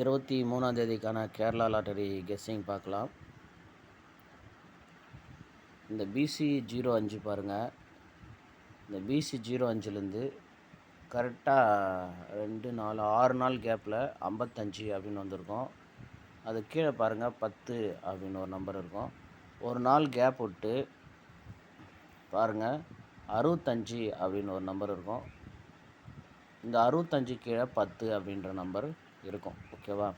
இருபத்தி மூணாந்தேதிக்கான Kerala lottery guessing பார்க்கலாம். இந்த பிசி ஜீரோ அஞ்சு பாருங்கள் இந்த பிசி ஜீரோ அஞ்சுலேருந்து கரெக்டாக ரெண்டு நாலு ஆறு நாள் கேப்பில் ஐம்பத்தஞ்சு அப்படின்னு வந்திருக்கும். அது கீழே பாருங்கள் பத்து அப்படின்னு ஒரு நம்பர் இருக்கும். ஒரு நாள் கேப் விட்டு பாருங்கள் அறுபத்தஞ்சு அப்படின்னு ஒரு நம்பர் இருக்கும். இந்த அறுபத்தஞ்சு கீழே பத்து அப்படின்ற நம்பர் இருக்கும். ஓகேவா?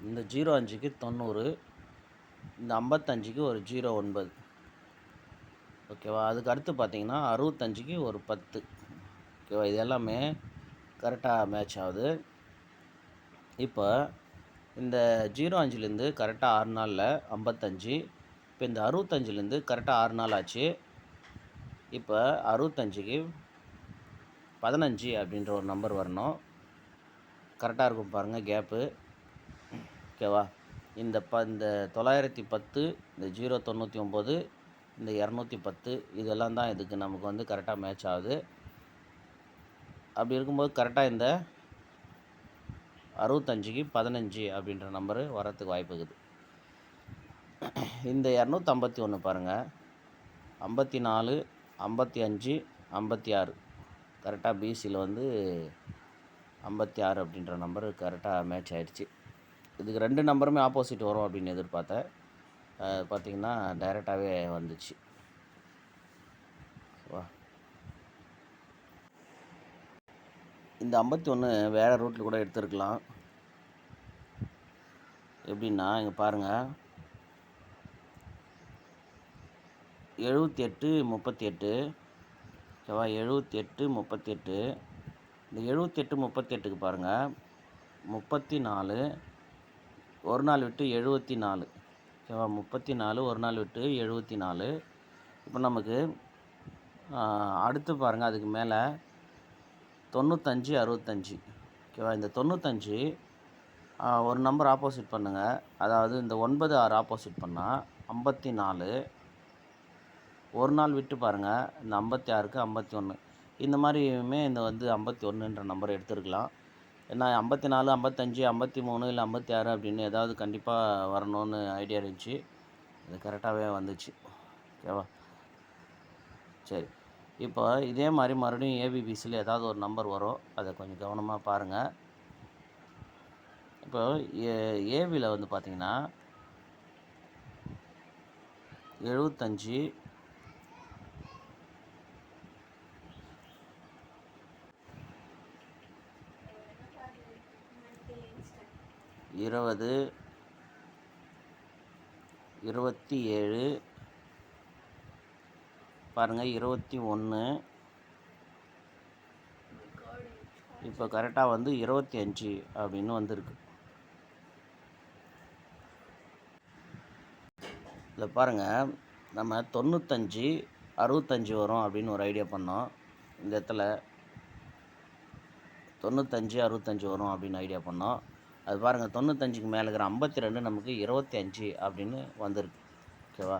இந்த ஜீரோ அஞ்சுக்கு தொண்ணூறு இந்த ஐம்பத்தஞ்சுக்கு ஒரு ஜீரோ ஒன்பது. ஓகேவா? அதுக்கு அடுத்து பார்த்தீங்கன்னா அறுபத்தஞ்சுக்கு ஒரு பத்து. ஓகேவா? இது எல்லாமே கரெக்டாக மேட்ச் ஆகுது. இப்போ இந்த ஜீரோ அஞ்சுலேருந்து கரெக்டாக ஆறு நாளில் ஐம்பத்தஞ்சு இப்போ இந்த அறுபத்தஞ்சிலேருந்து கரெக்டாக ஆறு நாள் ஆச்சு. இப்போ அறுபத்தஞ்சுக்கு பதினஞ்சு அப்படின்ற ஒரு நம்பர் வரணும். கரெக்டாக இருக்கும் பாருங்கள் கேப்பு. ஓகேவா? இந்த ப இந்த தொள்ளாயிரத்தி பத்து இந்த ஜீரோ தொண்ணூற்றி ஒம்பது இந்த இரநூத்தி பத்து இதெல்லாம் தான் இதுக்கு நமக்கு வந்து கரெக்டாக மேட்ச் ஆகுது. அப்படி இருக்கும்போது கரெக்டாக இந்த அறுபத்தஞ்சுக்கு பதினஞ்சு அப்படின்ற நம்பரு வரத்துக்கு வாய்ப்பு இருக்குது. இந்த இரநூத்தம்பத்தி ஒன்று பாருங்கள் ஐம்பத்தி நாலு ஐம்பத்தி அஞ்சு ஐம்பத்தி ஆறு. கரெக்டாக பிசியில் வந்து ஐம்பத்தி ஆறு அப்படின்ற நம்பர் கரெக்டாக மேட்ச் ஆகிடுச்சு இதுக்கு ரெண்டு நம்பருமே ஆப்போசிட் வரும் அப்படின்னு எதிர்பார்த்தேன். பார்த்தீங்கன்னா டைரெக்டாகவே வந்துச்சு. வா. இந்த ஐம்பத்தி ஒன்று வேறு ரூட்டில் கூட எடுத்துருக்கலாம். எப்படின்னா இங்கே பாருங்கள் எழுபத்தி எட்டு முப்பத்தி எட்டு. ஓகேவா? எழுபத்தி எட்டு முப்பத்தி எட்டு. இந்த எழுபத்தெட்டு முப்பத்தெட்டுக்கு பாருங்கள் முப்பத்தி நாலு ஒரு நாள் விட்டு எழுபத்தி நாலு. ஓகேவா? முப்பத்தி நாலு ஒரு நாள் விட்டு எழுபத்தி நாலு. இப்போ நமக்கு அடுத்து பாருங்கள் அதுக்கு மேலே தொண்ணூத்தஞ்சு அறுபத்தஞ்சி ஓகேவா? இந்த தொண்ணூத்தஞ்சு ஒரு நம்பர் ஆப்போசிட் பண்ணுங்கள் அதாவது இந்த ஒன்பது ஆறு ஆப்போசிட் பண்ணால் ஐம்பத்தி நாலு. ஒரு நாள் விட்டு பாருங்கள் இந்த ஐம்பத்தி ஆறுக்கு ஐம்பத்தி ஒன்று இந்த மாதிரியுமே இந்த வந்து ஐம்பத்தி ஒன்றுன்ற நம்பர் எடுத்துருக்கலாம். ஏன்னா ஐம்பத்தி நாலு ஐம்பத்தஞ்சு ஐம்பத்தி மூணு இல்லை ஐம்பத்தி ஆறு அப்படின்னு ஏதாவது கண்டிப்பாக வரணும்னு ஐடியா இருந்துச்சு. அது கரெக்டாகவே வந்துச்சு. ஓகேவா சரி. இப்போ இதே மாதிரி மறுபடியும் ஏபிபிசியில் ஏதாவது ஒரு நம்பர் வரும். அதை கொஞ்சம் கவனமாக பாருங்கள் இப்போ ஏ ஏவியில் வந்து பார்த்திங்கன்னா எழுபத்தஞ்சி இருபது இருபத்தி ஏழு பாருங்கள் இருபத்தி ஒன்று. இப்போ கரெக்டாக வந்து இருபத்தி அஞ்சு அப்படின்னு வந்திருக்கு. இதில் பாருங்கள் நம்ம தொண்ணூத்தஞ்சு அறுபத்தஞ்சு வரும் அப்படின்னு ஒரு ஐடியா பண்ணோம். இந்த இடத்துல தொண்ணூத்தஞ்சு அறுபத்தஞ்சு வரும் அப்படின்னு ஐடியா பண்ணோம். அது பாருங்கள் தொண்ணூத்தஞ்சுக்கு மேலே இருக்கிற ஐம்பத்தி ரெண்டு நமக்கு இருபத்தி அஞ்சு அப்படின்னு வந்திருக்கு. ஓகேவா?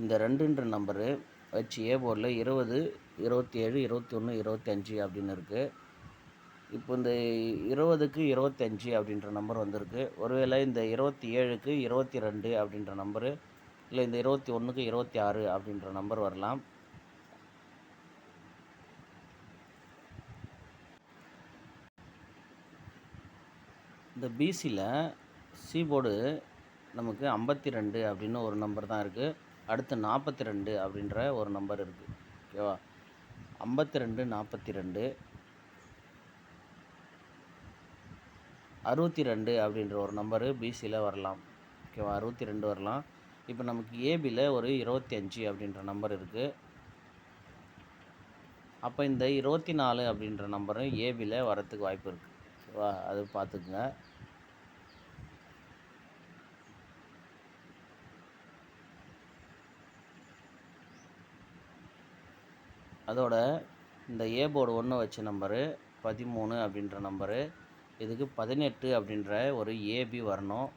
இந்த ரெண்டுன்ற நம்பரு வச்சு ஏ போர்டில் இருபது இருபத்தி ஏழு இருபத்தி ஒன்று இருபத்தி அஞ்சு அப்படின்னு இருக்குது இப்போ இந்த இருபதுக்கு இருபத்தஞ்சு அப்படின்ற நம்பர் வந்திருக்கு. ஒருவேளை இந்த இருபத்தி ஏழுக்கு இருபத்தி ரெண்டு அப்படின்ற நம்பரு இல்லை இந்த இருபத்தி ஒன்றுக்கு இருபத்தி ஆறு அப்படின்ற நம்பர் வரலாம். இந்த பிசியில் சி போர்டு நமக்கு ஐம்பத்தி ரெண்டு அப்படின்னு ஒரு நம்பர் தான் இருக்குது அடுத்து நாற்பத்தி ரெண்டு அப்படின்ற ஒரு நம்பர் இருக்குது ஓகேவா? ஐம்பத்தி ரெண்டு நாற்பத்தி ரெண்டு. அறுபத்தி ரெண்டு அப்படின்ற ஒரு நம்பரு பிசியில் வரலாம். ஓகேவா? அறுபத்தி ரெண்டு வரலாம். இப்போ நமக்கு ஏபியில் ஒரு இருபத்தி அஞ்சு அப்படின்ற நம்பர் இருக்குது அப்போ இந்த இருபத்தி நாலு அப்படின்ற நம்பரும் ஏபியில் வரத்துக்கு வாய்ப்பு இருக்குது ஓகேவா? அது பார்த்துக்குங்க. அதோட இந்த ஏ போர்டு ஒன்று வச்ச நம்பரு பதிமூணு அப்படின்ற நம்பரு இதுக்கு பதினெட்டு அப்படின்ற ஒரு ஏபி வரணும்.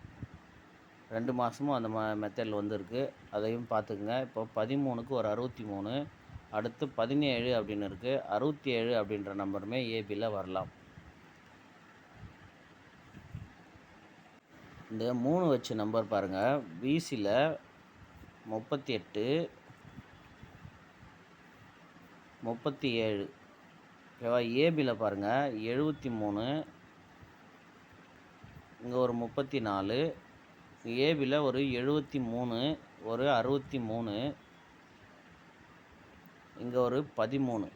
ரெண்டு மாதமும் அந்த ம மெத்தடில் வந்துருக்கு. அதையும் பார்த்துக்குங்க இப்போ பதிமூணுக்கு ஒரு அறுபத்தி மூணு அடுத்து பதினேழு அப்படின்னு இருக்குது அறுபத்தி ஏழு அப்படின்ற நம்பருமே ஏபியில் வரலாம். இந்த மூணு வச்ச நம்பர் பாருங்கள் பிசியில் முப்பத்தி எட்டு முப்பத்தி ஏழு. ஓகேவா ஏபியில் பாருங்கள் எழுபத்தி மூணு. இங்கே ஒரு முப்பத்தி நாலு. ஏபியில் ஒரு எழுபத்தி மூணு. ஒரு அறுபத்தி மூணு. இங்கே ஒரு பதிமூணு.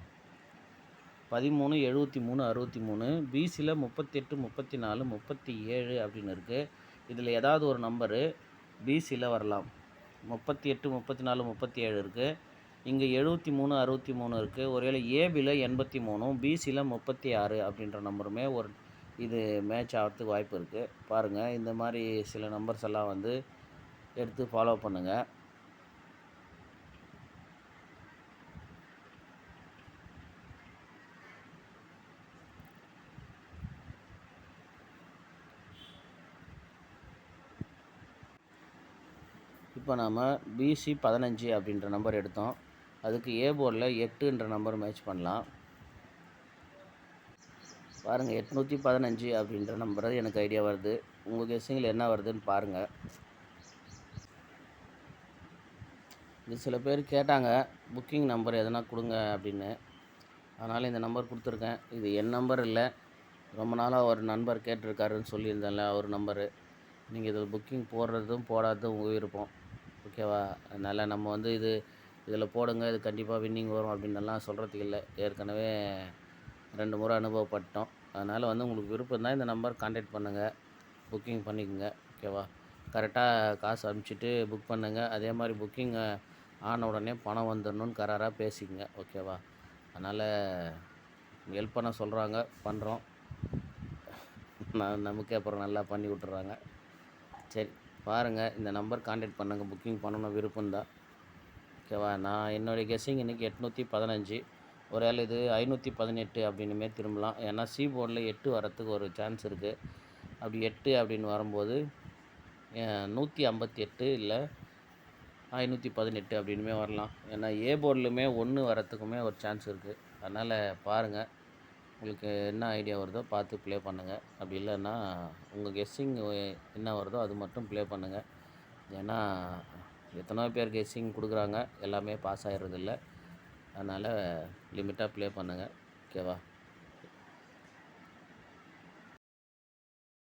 பதிமூணு எழுபத்தி மூணு அறுபத்தி மூணு. பிசியில் முப்பத்தெட்டு முப்பத்தி நாலு முப்பத்தி ஏழு அப்படின்னு இருக்குது இதில் ஏதாவது ஒரு நம்பரு. பிசியில் வரலாம். முப்பத்தி எட்டு முப்பத்தி நாலு முப்பத்தி ஏழு இருக்குது இங்கே எழுபத்தி மூணு அறுபத்தி மூணு இருக்குது ஒருவேளை ஏபியில் எண்பத்தி மூணும் பிசியில் முப்பத்தி ஆறு அப்படின்ற நம்பருமே ஒரு இது மேட்ச் ஆகிறதுக்கு வாய்ப்பு இருக்குது பாருங்கள் இந்த மாதிரி சில நம்பர்ஸ் எல்லாம் வந்து எடுத்து ஃபாலோ பண்ணுங்கள் இப்போ நாம் பிசி பதினஞ்சு அப்படின்ற நம்பர் எடுத்தோம். அதுக்கு ஏ போர்டில் எட்டுன்ற நம்பர் மேட்ச் பண்ணலாம். பாருங்கள் எட்நூற்றி பதினஞ்சு அப்படின்ற நம்பர் எனக்கு ஐடியா வருது. உங்கள் கெஸ்ஸிங்கில் என்ன வருதுன்னு பாருங்கள் இது சில பேர் கேட்டாங்க புக்கிங் நம்பர் எதனா கொடுங்க அப்படின்னு. அதனால் இந்த நம்பர் கொடுத்துருக்கேன். இது என் நம்பர் இல்லை. ரொம்ப நாளாக ஒரு நண்பர் கேட்டிருக்காருன்னு சொல்லியிருந்தேன்ல அவர் நம்பரு நீங்கள் இதில் புக்கிங் போடுறதும் போடாததும் உங்கள் விருப்பம் ஓகேவா அதனால் நம்ம வந்து இது இதில் போடுங்க இது கண்டிப்பாக வின்னிங் வரும் அப்படின்னெல்லாம் சொல்கிறதுக்கு இல்லை. ஏற்கனவே ரெண்டு முறை அனுபவப்பட்டோம். அதனால் வந்து உங்களுக்கு விருப்பம் தான் இந்த நம்பர் கான்டாக்ட் பண்ணுங்கள் புக்கிங் பண்ணிக்கோங்க ஓகேவா கரெக்டாக காசு அனுப்பிச்சிட்டு புக் பண்ணுங்கள் அதே மாதிரி புக்கிங் ஆன உடனே பணம் வந்துடணும்னு கராராக பேசிக்கங்க ஓகேவா அதனால் ஹெல்ப் பண்ண சொல்கிறாங்க பண்ணுறோம் நான் நமக்கே அப்புறம் நல்லா பண்ணி விட்டுறாங்க. சரி பாருங்கள் இந்த நம்பர் கான்டாக்ட் பண்ணுங்கள் புக்கிங் பண்ணணும் விருப்பம்தான் ஓகேவா? நான் என்னுடைய கெஸ்ஸிங் இன்றைக்கி எட்நூற்றி பதினஞ்சு. ஒரு வேளை இது ஐநூற்றி பதினெட்டு அப்படின்னுமே திரும்பலாம். ஏன்னா சி போர்டில் எட்டு வரத்துக்கு ஒரு சான்ஸ் இருக்குது அப்படி எட்டு அப்படின்னு வரும்போது நூற்றி ஐம்பத்தி எட்டு இல்லை ஐநூற்றி பதினெட்டு அப்படின்னுமே வரலாம். ஏன்னா ஏ போர்டிலுமே ஒன்று வரத்துக்குமே ஒரு சான்ஸ் இருக்குது அதனால் பாருங்கள் உங்களுக்கு என்ன ஐடியா வருதோ பார்த்து ப்ளே பண்ணுங்கள் அப்படி இல்லைன்னா உங்கள் கெஸ்ஸிங் என்ன வருதோ அது மட்டும் ப்ளே பண்ணுங்கள் ஏன்னா எத்தனையோ பேர் கெஸ்ஸிங் கொடுக்குறாங்க. எல்லாமே பாஸ் ஆகிடுறதில்ல அதனால் லிமிட்டாக ப்ளே பண்ணுங்கள் ஓகேவா?